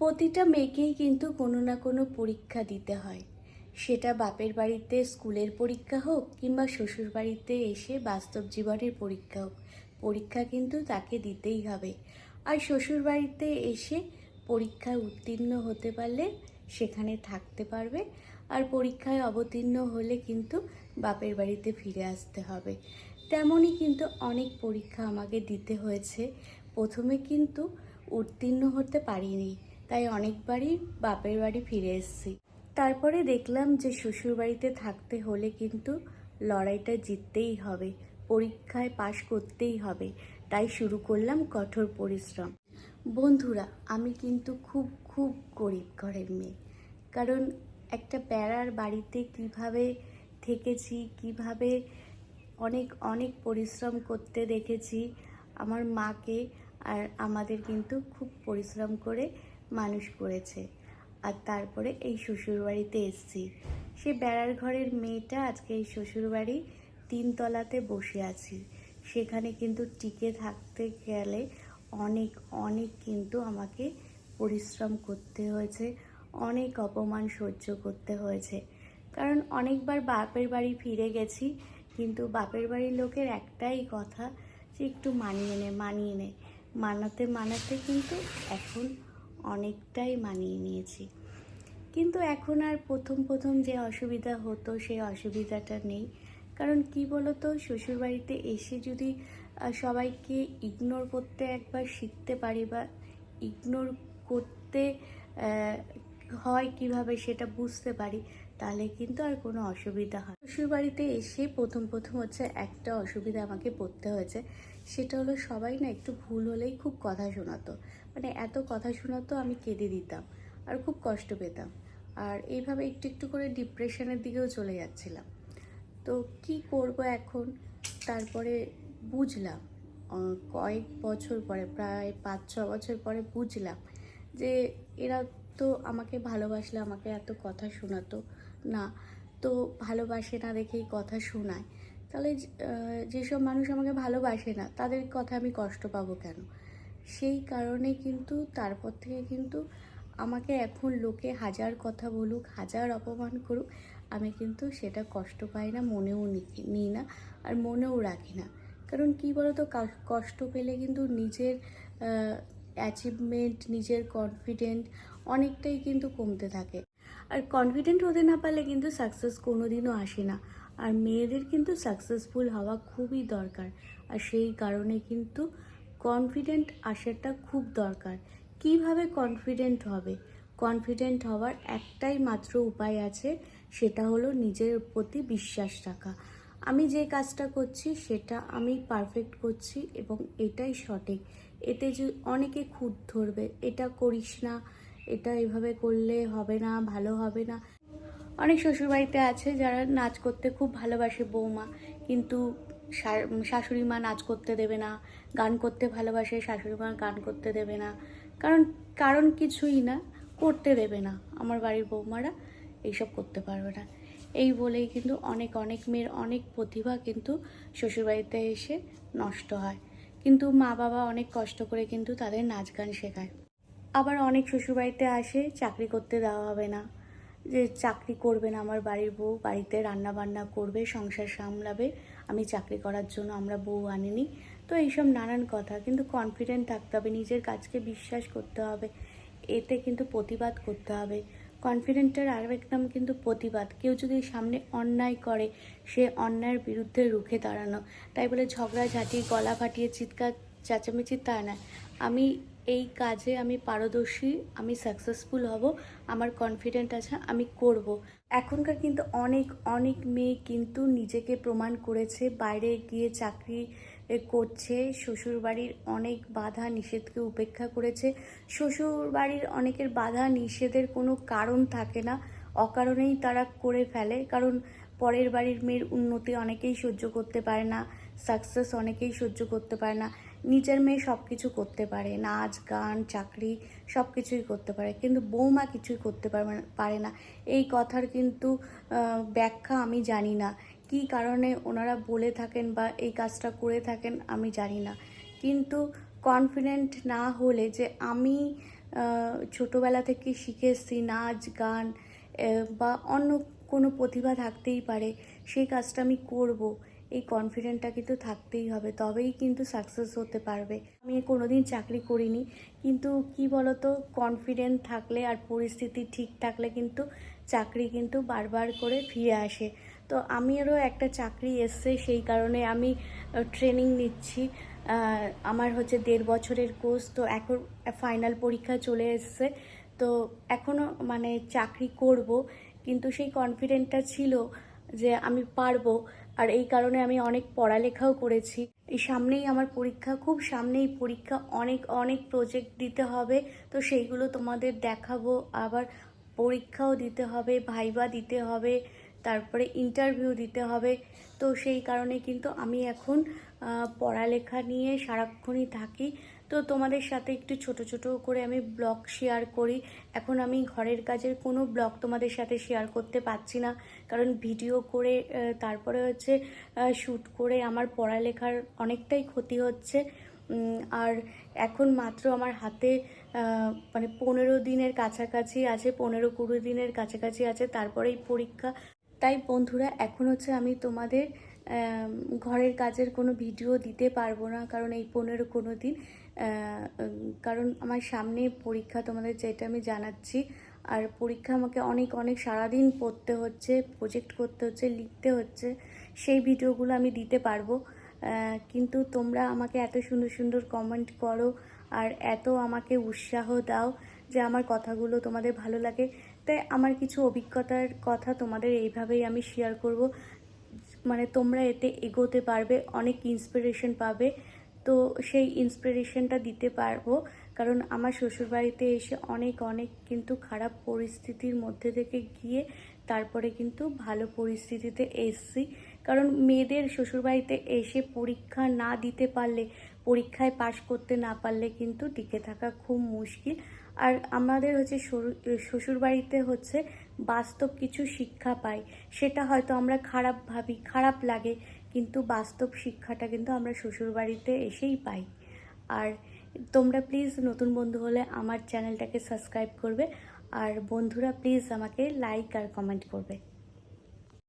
প্রতিটা মেয়েকেই কিন্তু কোনো না কোনো পরীক্ষা দিতে হয়। সেটা বাপের বাড়িতে স্কুলের পরীক্ষা হোক কিংবা শ্বশুর বাড়িতে এসে বাস্তব জীবনের পরীক্ষা হোক, পরীক্ষা কিন্তু তাকে দিতেই হবে। আর শ্বশুর বাড়িতে এসে পরীক্ষায় উত্তীর্ণ হতে পারলে সেখানে থাকতে পারবে। আর পরীক্ষায় অবতীর্ণ হলে কিন্তু বাপের বাড়িতে ফিরে আসতে হবে। তেমনই কিন্তু অনেক পরীক্ষা আমাকে দিতে হয়েছে। প্রথমে কিন্তু উত্তীর্ণ হতে পারিনি। তাই অনেকবারই বাপের বাড়ি ফিরে এসেছি। তারপরে দেখলাম যে শ্বশুর বাড়িতে থাকতে হলে কিন্তু লড়াইটা জিততেই হবে, পরীক্ষায় পাশ করতেই হবে, তাই শুরু করলাম কঠোর পরিশ্রম। বন্ধুরা, আমি কিন্তু খুব খুব গরিব ঘরের মেয়ে। কারণ একটা প্যারার বাড়িতে কীভাবে থেকেছি, কীভাবে অনেক অনেক পরিশ্রম করতে দেখেছি আমার মাকে, আর আমাদের কিন্তু খুব পরিশ্রম করে মানুষ করেছে। আর তারপরে এই শ্বশুরবাড়িতে এসেছি। সে বেড়ার ঘরের মেয়েটা আজকে এই শ্বশুরবাড়ি তিনতলাতে বসে আছি। সেখানে কিন্তু টিকে থাকতে গেলে অনেক অনেক কিন্তু আমাকে পরিশ্রম করতে হয়েছে, অনেক অপমান সহ্য করতে হয়েছে। কারণ অনেকবার বাপের বাড়ি ফিরে গেছি, কিন্তু বাপের বাড়ির লোকের একটাই কথা, যে একটু মানিয়ে নে মানিয়ে নে। মানাতে মানাতে কিন্তু এখন অনেকটাই মানিয়ে নিয়েছি। কিন্তু এখন আর প্রথম প্রথম যে অসুবিধা হতো সেই অসুবিধাটা নেই। কারণ কি বলতো, শ্বশুরবাড়িতে এসে যদি সবাইকে ইগনোর করতে একবার শিখতে পারি বা ইগনোর করতে হয় কীভাবে সেটা বুঝতে পারি তাহলে কিন্তু আর কোনো অসুবিধা হয় শ্বশুরবাড়িতে এসে প্রথম প্রথম হচ্ছে একটা অসুবিধা আমাকে পড়তে হয়েছে। সেটা হলো সবাই না একটু ভুল হলেই খুব কথা শোনাতো। মানে এত কথা শোনাতো আমি কেঁদে দিতাম আর খুব কষ্ট পেতাম। আর এইভাবে একটু একটু করে ডিপ্রেশনের দিকেও চলে যাচ্ছিলাম। তো কি করব এখন? তারপরে বুঝলাম কয়েক বছর পরে, প্রায় পাঁচ, ছ বছর পরে বুঝলাম যে এরা তো আমাকে ভালোবাসলে, আমাকে এত কথা শোনাতো। না, তো ভালোবাসে না দেখেই কথা শোনায়। তাহলে যেসব মানুষ আমাকে ভালোবাসে না, তাদের কথা আমি কষ্ট পাবো কেন? সেই কারণে কিন্তু, তারপর থেকে কিন্তু আমাকে এখন লোকে হাজার কথা বলুক, হাজার অপমান করুক, আমি কিন্তু সেটা কষ্ট পাই না, মনেও নিই না আর মনেও রাখি না। কারণ কি বলতো, কা- কষ্ট পেলে কিন্তু নিজের অ্যাচিভমেন্ট নিজের কনফিডেন্ট অনেকটাই কিন্তু কমতে থাকে। আর কনফিডেন্ট হতে না পারলে কিন্তু সাকসেস কোনোদিনও আসে না। আর মেয়েদের কিন্তু সাকসেসফুল হওয়া খুবই দরকার। আর সেই কারণে কিন্তু কনফিডেন্ট আসাটা খুব দরকার। কীভাবে কনফিডেন্ট হবে? কনফিডেন্ট হওয়ার একটাই মাত্র উপায় আছে, সেটা হলো নিজের প্রতি বিশ্বাস রাখা। আমি যে কাজটা করছি, সেটা আমি পারফেক্ট করছি এবং এটাই সঠিক। এতে যে অনেকে খুঁত ধরবে, এটা করিস না এটা এভাবে করলে হবে না, ভালো হবে না। অনেক শ্বশুরবাড়িতে আছে যারা নাচ করতে খুব ভালোবাসে বৌমা, কিন্তু শাশুড়ি মা নাচ করতে দেবে না, গান করতে ভালোবাসে, শাশুড়ি মা গান করতে দেবে না। কারণ কারণ কিছুই না, করতে দেবে না। আমার বাড়ির বৌমারা এইসব করতে পারবে না। এই বলেই কিন্তু অনেক অনেক মেয়ের অনেক প্রতিভা কিন্তু শ্বশুরবাড়িতে এসে নষ্ট হয়। কিন্তু মা বাবা অনেক কষ্ট করে কিন্তু তাদের নাচ গান শেখায়। আবার অনেক শ্বশুরবাড়িতে আসে, চাকরি করতে দেওয়া হবে না। যে চাকরি করবে না আমার বাড়ির বউ, বাড়িতে রান্না বান্না করবে, সংসার সামলাবে, আমি চাকরি করার জন্য আমরা বউ আনিনি। তো এইসব নানান কথা, কিন্তু কনফিডেন্ট থাকতে হবে, নিজের কাজকে বিশ্বাস করতে হবে, এতে কিন্তু প্রতিবাদ করতে হবে। কনফিডেন্টের আরেক নাম কিন্তু প্রতিবাদ, কেউ যদি সামনে অন্যায় করে, সে অন্যায়ের বিরুদ্ধে রুখে দাঁড়ানো। তাই বলে ঝগড়া ঝগড়াঝাঁটি, গলা ফাটিয়ে চিৎকার, চেঁচামেচি তা না আমি এই কাজে আমি পারদর্শী, আমি সাকসেসফুল হব, আমার কনফিডেন্ট আছে, আমি করব। এখনকার কিন্তু অনেক অনেক মেয়ে কিন্তু নিজেকে প্রমাণ করেছে, বাইরে গিয়ে চাকরি করছে, শ্বশুরবাড়ির অনেক বাধা নিষেধকে উপেক্ষা করেছে। শ্বশুরবাড়ির অনেকের বাধা নিষেধের কোনো কারণ থাকে না, অকারণেই তারা করে ফেলে, কারণ পরের বাড়ির মেয়ের উন্নতি অনেকেই সহ্য করতে পারে না সাকসেস অনেকেই সহ্য করতে পারে না। নিজের মেয়ে সব কিছু করতে পারে, নাচ, গান, চাকরি সব কিছুই করতে পারে, কিন্তু বৌমা কিছুই করতে পারে না। এই কথার কিন্তু ব্যাখ্যা আমি জানি না। কী কারণে ওনারা বলে থাকেন বা এই কাজটা করে থাকেন আমি জানি না। কিন্তু কনফিডেন্ট না হলে যে আমি ছোটোবেলা থেকে শিখে এসেছি নাচ, গান বা অন্য কোনো প্রতিভা থাকতেই পারে, সেই কাজটা আমি করব। এই কনফিডেন্টটা কিন্তু থাকতেই হবে, তবেই কিন্তু সাকসেস হতে পারবে। আমি কোনোদিন চাকরি করিনি, কিন্তু কি বলতো কনফিডেন্ট থাকলে আর পরিস্থিতি ঠিক থাকলে কিন্তু চাকরি কিন্তু বারবার করে ফিরে আসে। তো আমিরও একটা চাকরি এসছে, সেই কারণে আমি ট্রেনিং নিচ্ছি। আমার হচ্ছে দেড় বছরের কোর্স তো এখন ফাইনাল পরীক্ষা চলে এসছে। তো এখনও মানে চাকরি করব, কিন্তু সেই কনফিডেন্টটা ছিল যে আমি পারব। আর এই কারণে আমি অনেক পড়ালেখাও করেছি। এই সামনেই আমার পরীক্ষা, খুব সামনেই পরীক্ষা, অনেক অনেক প্রজেক্ট দিতে হবে। তো সেইগুলো তোমাদের দেখাবো। আবার পরীক্ষাও দিতে হবে, ভাইবা দিতে হবে। তারপরে ইন্টারভিউ দিতে হবে। তো সেই কারণে কিন্তু আমি এখন পড়ালেখা নিয়ে সারাক্ষণই থাকি। তো তোমাদের সাথে একটু ছোট ছোট করে আমি ব্লগ শেয়ার করি। এখন আমি ঘরের কাজের কোনো ব্লগ তোমাদের সাথে শেয়ার করতে পারছি না। কারণ ভিডিও করে তারপরে হচ্ছে শ্যুট করে আমার পড়ালেখার অনেকটাই ক্ষতি হচ্ছে। আর এখন মাত্র আমার হাতে মানে পনেরো দিনের কাছাকাছি আছে, পনেরো কুড়ি দিনের কাছাকাছি আছে। তারপরেই পরীক্ষা। তাই বন্ধুরা, এখন হচ্ছে আমি তোমাদের ঘরের কাজের কোনো ভিডিও দিতে পারব না কারণ এই পনেরো কোনো দিন কারণ আমার সামনে পরীক্ষা তোমাদের যেটা আমি জানাচ্ছি, আর পরীক্ষা আমাকে অনেক অনেক সারাদিন পড়তে হচ্ছে প্রজেক্ট করতে হচ্ছে, লিখতে হচ্ছে, সেই ভিডিওগুলো আমি দিতে পারব। কিন্তু তোমরা আমাকে এত সুন্দর সুন্দর কমেন্ট করো আর এত আমাকে উৎসাহ দাও যে আমার কথাগুলো তোমাদের ভালো লাগে তাই আমার কিছু অভিজ্ঞতার কথা তোমাদের এইভাবেই আমি শেয়ার করব। মানে তোমরা এতে এগোতে পারবে, অনেক ইন্সপিরেশন পাবে। তো সেই ইন্সপিরেশনটা দিতে পারব। কারণ আমার শ্বশুরবাড়িতে এসে অনেক অনেক কিন্তু খারাপ পরিস্থিতির মধ্যে থেকে গিয়ে তারপরে কিন্তু ভালো পরিস্থিতিতে এসছি। কারণ মেয়েদের শ্বশুরবাড়িতে এসে পরীক্ষা না দিতে পারলে, পরীক্ষায় পাশ করতে না পারলে কিন্তু টিকে থাকা খুব মুশকিল। আর আমাদের হচ্ছে শ্বশুরবাড়িতে হচ্ছে বাস্তব কিছু শিক্ষা পাই। সেটা হয়তো আমরা খারাপ ভাবি, খারাপ লাগে, কিন্তু বাস্তব শিক্ষাটা কিন্তু আমরা শ্বশুরবাড়িতে এসেই পাই। আর তোমরা প্লিজ নতুন বন্ধু হলে আমার চ্যানেলটাকে সাবস্ক্রাইব করবে। আর বন্ধুরা প্লিজ আমাকে লাইক আর কমেন্ট করবে।